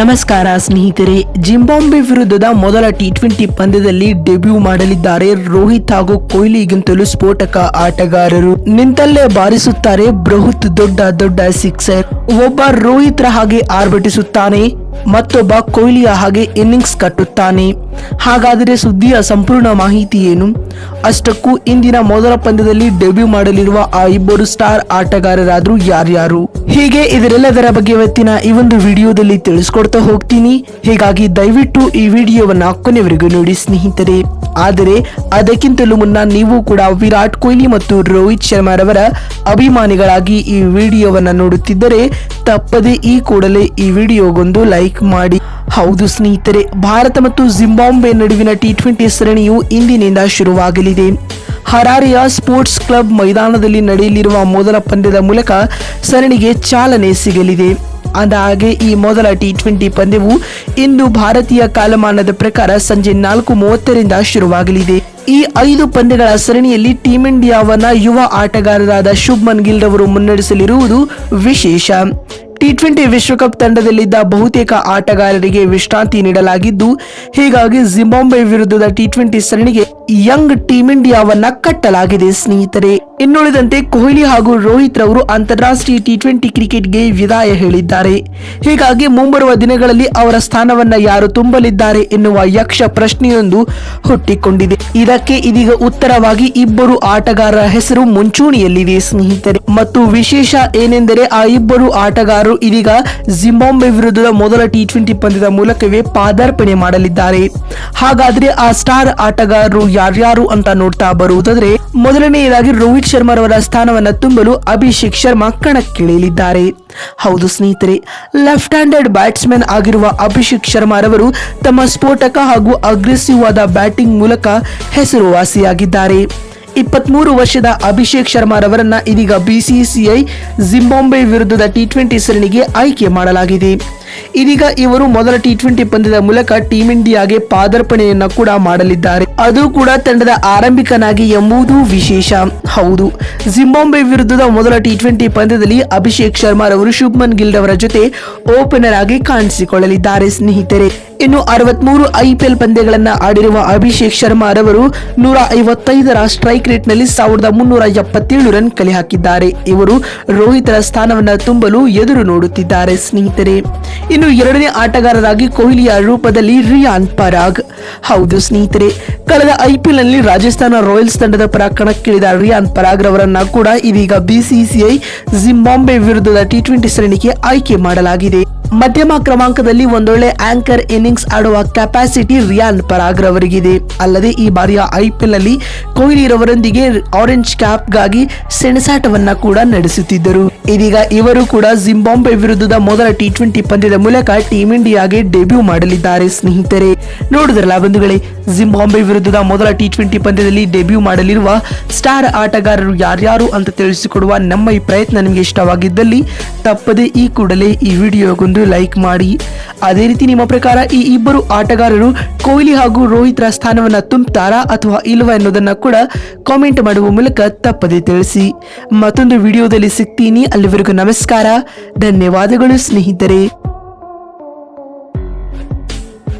ನಮಸ್ಕಾರ ಸ್ನೇಹಿತರೆ ಜಿಂಬಾಂಬೆ ವಿರುದ್ಧದ ಮೊದಲ ಟಿ ಟ್ವೆಂಟಿ ಪಂದ್ಯದಲ್ಲಿ ಡೆಬ್ಯೂ ಮಾಡಲಿದ್ದಾರೆ ರೋಹಿತ್ ಹಾಗೂ ಕೊಹ್ಲಿಗಿಂತಲೂ ಸ್ಫೋಟಕ ಆಟಗಾರರು. ನಿಂತಲ್ಲೇ ಬಾರಿಸುತ್ತಾರೆ ಬೃಹತ್ ದೊಡ್ಡ ದೊಡ್ಡ ಸಿಕ್ಸರ್. ಒಬ್ಬ ರೋಹಿತ್ರ ಹಾಗೆ ಆರ್ಭಟಿಸುತ್ತಾನೆ. ಮತ್ತೊಬ್ಬ ಕೊಹ್ಲಿಯ ಹಾಗೆ ಇನ್ನಿಂಗ್ಸ್ ಕಟ್ಟುತ್ತಾನೆ. ಹಾಗಾದರೆ ಸುದ್ದಿಯ ಸಂಪೂರ್ಣ ಮಾಹಿತಿ ಏನು? ಅಷ್ಟಕ್ಕೂ ಇಂದಿನ ಮೊದಲ ಪಂದ್ಯದಲ್ಲಿ ಡೆಬ್ಯೂ ಮಾಡಲಿರುವ ಆ ಇಬ್ಬರು ಸ್ಟಾರ್ ಆಟಗಾರರಾದ್ರು ಯಾರ್ಯಾರು? ಹೀಗೆ ಇದರೆಲ್ಲದರ ಬಗ್ಗೆ ಇವತ್ತಿನ ಈ ಒಂದು ವಿಡಿಯೋದಲ್ಲಿ ತಿಳಿಸ್ಕೊಡ್ತಾ ಹೋಗ್ತೀನಿ. ಹೀಗಾಗಿ ದಯವಿಟ್ಟು ಈ ವಿಡಿಯೋವನ್ನ ಕೊನೆವರೆಗೂ ನೋಡಿ ಸ್ನೇಹಿತರೆ. ಆದರೆ ಅದಕ್ಕಿಂತಲೂ ಮುನ್ನ ನೀವು ಕೂಡ ವಿರಾಟ್ ಕೊಹ್ಲಿ ಮತ್ತು ರೋಹಿತ್ ಶರ್ಮಾರವರ ಅಭಿಮಾನಿಗಳಾಗಿ ಈ ವಿಡಿಯೋವನ್ನ ನೋಡುತ್ತಿದ್ದರೆ ತಪ್ಪದೆ ಈ ಕೂಡಲೇ ಈ ವಿಡಿಯೋಗೊಂದು ಲೈಕ್ ಮಾಡಿ. ಹೌದು ಸ್ನೇಹಿತರೆ, ಭಾರತ ಮತ್ತು ಜಿಂಬಾಂಬೆ ನಡುವಿನ ಟಿ ಟ್ವೆಂಟಿ ಸರಣಿಯು ಇಂದಿನಿಂದ ಶುರುವಾಗಲಿದೆ. ಹರಾರಿಯ ಸ್ಪೋರ್ಟ್ಸ್ ಕ್ಲಬ್ ಮೈದಾನದಲ್ಲಿ ನಡೆಯಲಿರುವ ಮೊದಲ ಪಂದ್ಯದ ಮೂಲಕ ಸರಣಿಗೆ ಚಾಲನೆ ಸಿಗಲಿದೆ. ಅಂದಹಾಗೆ, ಈ ಮೊದಲ ಟಿ ಟ್ವೆಂಟಿ ಪಂದ್ಯವು ಇಂದು ಭಾರತೀಯ ಕಾಲಮಾನದ ಪ್ರಕಾರ ಸಂಜೆ ನಾಲ್ಕು ಮೂವತ್ತರಿಂದ ಶುರುವಾಗಲಿದೆ. ಈ ಐದು ಪಂದ್ಯಗಳ ಸರಣಿಯಲ್ಲಿ ಟೀಂ ಇಂಡಿಯಾವನ್ನ ಯುವ ಆಟಗಾರರಾದ ಶುಭ್ಮನ್ ಗಿಲ್ ರವರು ಮುನ್ನಡೆಸಲಿರುವುದು ವಿಶೇಷ. ಟಿ ಟ್ವೆಂಟಿ ವಿಶ್ವಕಪ್ ತಂಡದಲ್ಲಿದ್ದ ಬಹುತೇಕ ಆಟಗಾರರಿಗೆ ವಿಶ್ರಾಂತಿ ನೀಡಲಾಗಿದ್ದು, ಹೀಗಾಗಿ ಜಿಂಬಾಂಬೆ ವಿರುದ್ಧದ ಟಿ ಟ್ವೆಂಟಿ ಸರಣಿಗೆ ಯಂಗ್ ಟೀಂ ಇಂಡಿಯಾವನ್ನ ಕಟ್ಟಲಾಗಿದೆ. ಸ್ನೇಹಿತರೆ, ಇನ್ನುಳಿದಂತೆ ಕೊಹ್ಲಿ ಹಾಗೂ ರೋಹಿತ್ ರವರು ಅಂತಾರಾಷ್ಟ್ರೀಯ ಟಿ ಟ್ವೆಂಟಿ ಕ್ರಿಕೆಟ್ಗೆ ವಿದಾಯ ಹೇಳಿದ್ದಾರೆ. ಹೀಗಾಗಿ ಮುಂಬರುವ ದಿನಗಳಲ್ಲಿ ಅವರ ಸ್ಥಾನವನ್ನ ಯಾರು ತುಂಬಲಿದ್ದಾರೆ ಎನ್ನುವ ಯಕ್ಷ ಪ್ರಶ್ನೆಯೊಂದು ಹುಟ್ಟಿಕೊಂಡಿದೆ. ಇದಕ್ಕೆ ಇದೀಗ ಉತ್ತರವಾಗಿ ಇಬ್ಬರು ಆಟಗಾರರ ಹೆಸರು ಮುಂಚೂಣಿಯಲ್ಲಿದೆ ಸ್ನೇಹಿತರೆ, ಮತ್ತು ವಿಶೇಷ ಏನೆಂದರೆ ಆ ಇಬ್ಬರು ಆಟಗಾರರು ಇದೀಗ ಜಿಂಬಾಂಬೆ ವಿರುದ್ಧದ ಮೊದಲ ಟಿ ಟ್ವೆಂಟಿ ಪಂದ್ಯದ ಮೂಲಕವೇ ಪಾದಾರ್ಪಣೆ ಮಾಡಲಿದ್ದಾರೆ. ಹಾಗಾದ್ರೆ ಆ ಸ್ಟಾರ್ ಆಟಗಾರರು ಯಾರ್ಯಾರು ಅಂತ ನೋಡ್ತಾ ಬರುವುದಾದ್ರೆ, ಮೊದಲನೆಯದಾಗಿ ರೋಹಿತ್ ಶರ್ಮಾರವರ ಸ್ಥಾನವನ್ನು ತುಂಬಲು ಅಭಿಷೇಕ್ ಶರ್ಮಾ ಕಣಕ್ಕಿಳಿಯಲಿದ್ದಾರೆ. ಹೌದು ಸ್ನೇಹಿತರೆ ಲೆಫ್ಟ್ ಹ್ಯಾಂಡೆಡ್ ಬ್ಯಾಟ್ಸ್ಮನ್ ಆಗಿರುವ ಅಭಿಷೇಕ್ ಶರ್ಮಾರವರು ತಮ್ಮ ಸ್ಫೋಟಕ ಹಾಗೂ ಅಗ್ರೆಸಿವ್ ಆದ ಬ್ಯಾಟಿಂಗ್ ಮೂಲಕ ಹೆಸರುವಾಸಿಯಾಗಿದ್ದಾರೆ. ಇಪ್ಪತ್ಮೂರು ವರ್ಷದ ಅಭಿಷೇಕ್ ಶರ್ಮಾರವರನ್ನ ಇದೀಗ ಬಿಸಿಸಿಐ ಜಿಂಬಾಂಬೆ ವಿರುದ್ಧದ ಟಿ ಟ್ವೆಂಟಿ ಸರಣಿಗೆ ಆಯ್ಕೆ ಮಾಡಲಾಗಿದೆ. ಇದೀಗ ಇವರು ಮೊದಲ ಟಿ ಟ್ವೆಂಟಿ ಪಂದ್ಯದ ಮೂಲಕ ಟೀಂ ಇಂಡಿಯಾಗೆ ಪಾದಾರ್ಪಣೆಯನ್ನ ಕೂಡ ಮಾಡಲಿದ್ದಾರೆ. ಅದು ಕೂಡ ತಂಡದ ಆರಂಭಿಕನಾಗಿ ಎಂಬುದು ವಿಶೇಷ. ಹೌದು ಜಿಂಬಾಂಬೆ ವಿರುದ್ಧದ ಮೊದಲ ಟಿ ಟ್ವೆಂಟಿ ಪಂದ್ಯದಲ್ಲಿ ಅಭಿಷೇಕ್ ಶರ್ಮಾರವರು ಶುಭ್ಮನ್ ಗಿಲ್ ರವರ ಜೊತೆ ಓಪನರ್ ಆಗಿ ಕಾಣಿಸಿಕೊಳ್ಳಲಿದ್ದಾರೆ. ಸ್ನೇಹಿತರೆ, ಇನ್ನು ಅರವತ್ಮೂರು ಐಪಿಎಲ್ ಪಂದ್ಯಗಳನ್ನ ಆಡಿರುವ ಅಭಿಷೇಕ್ ಶರ್ಮಾ ರವರು ನೂರ ಐವತ್ತೈದರ ಸ್ಟ್ರೈಕ್ ರೇಟ್ನಲ್ಲಿ ಸಾವಿರದ ಮುನ್ನೂರ ಎಪ್ಪತ್ತೇಳು ರನ್ ಕಲೆ ಹಾಕಿದ್ದಾರೆ ಇವರು ರೋಹಿತರ ಸ್ಥಾನವನ್ನ ತುಂಬಲು ಎದುರು ನೋಡುತ್ತಿದ್ದಾರೆ. ಸ್ನೇಹಿತರೆ ಇನ್ನು ಎರಡನೇ ಆಟಗಾರರಾಗಿ ಕೊಹ್ಲಿಯ ರೂಪದಲ್ಲಿ ರಿಯಾನ್ ಪರಾಗ್. ಹೌದು ಸ್ನೇಹಿತರೆ, ಕಳೆದ ಐಪಿಎಲ್ನಲ್ಲಿ ರಾಜಸ್ಥಾನ ರಾಯಲ್ಸ್ ತಂಡದ ಪರ ಕಣಕ್ಕಿಳಿದ ರಿಯಾನ್ ಪರಾಗ್ ರವರನ್ನ ಕೂಡ ಇದೀಗ ಬಿಸಿಸಿಐ ಜಿಂಬಾಂಬೆ ವಿರುದ್ಧದ ಟಿ ಟ್ವೆಂಟಿ ಸರಣಿಗೆ ಆಯ್ಕೆ ಮಾಡಲಾಗಿದೆ. ಮಧ್ಯಮ ಕ್ರಮಾಂಕದಲ್ಲಿ ಒಂದೊಳ್ಳೆ ಆಂಕರ್ ಇನ್ನಿಂಗ್ಸ್ ಆಡುವ ಕೆಪಾಸಿಟಿ ರಿಯಾನ್ ಪರಾಗ್ ರವರಿಗಿದೆ. ಅಲ್ಲದೆ ಈ ಬಾರಿಯ ಐಪಿಎಲ್ನಲ್ಲಿ ಕೊಹ್ಲಿ ರವರೊಂದಿಗೆ ಆರೆಂಜ್ ಕ್ಯಾಪ್ಗಾಗಿ ಸೆಣಸಾಟವನ್ನ ಕೂಡ ನಡೆಸುತ್ತಿದ್ದರು. ಇದೀಗ ಇವರು ಕೂಡ ಜಿಂಬಾಂಬೆ ವಿರುದ್ಧದ ಮೊದಲ ಟಿ ಟ್ವೆಂಟಿ ಪಂದ್ಯದ ಮೂಲಕ ಟೀಂ ಇಂಡಿಯಾಗೆ ಡೆಬ್ಯೂ ಮಾಡಲಿದ್ದಾರೆ ಸ್ನೇಹಿತರೆ. ನೋಡಿದ್ರಲ್ಲ ಬಂಧುಗಳೇ ಜಿಂಬಾಂಬೆ ವಿರುದ್ಧದ ಮೊದಲ ಟಿ ಟ್ವೆಂಟಿ ಪಂದ್ಯದಲ್ಲಿ ಡೆಬ್ಯೂ ಮಾಡಲಿರುವ ಸ್ಟಾರ್ ಆಟಗಾರರು ಯಾರ್ಯಾರು ಅಂತ ತಿಳಿಸಿಕೊಡುವ ನಮ್ಮ ಈ ಪ್ರಯತ್ನ ನಿಮಗೆ ಇಷ್ಟವಾಗಿದ್ದಲ್ಲಿ ತಪ್ಪದೆ ಈ ಕೂಡಲೇ ಈ ವಿಡಿಯೋಗೊಂದು ಲೈಕ್ ಮಾಡಿ. ಅದೇ ರೀತಿ ನಿಮ್ಮ ಪ್ರಕಾರ ಈ ಇಬ್ಬರು ಆಟಗಾರರು ಕೊಹ್ಲಿ ಹಾಗೂ ರೋಹಿತ್ರ ಸ್ಥಾನವನ್ನ ತುಂಬುತ್ತಾರಾ ಅಥವಾ ಇಲ್ವಾ ಎನ್ನುವುದನ್ನು ಕೂಡ ಕಾಮೆಂಟ್ ಮಾಡುವ ಮೂಲಕ ತಪ್ಪದೆ ತಿಳಿಸಿ. ಮತ್ತೊಂದು ವಿಡಿಯೋದಲ್ಲಿ ಸಿಗ್ತೀನಿ. ಅಲ್ಲಿವರೆಗೂ ನಮಸ್ಕಾರ. ಧನ್ಯವಾದಗಳು ಸ್ನೇಹಿತರೆ.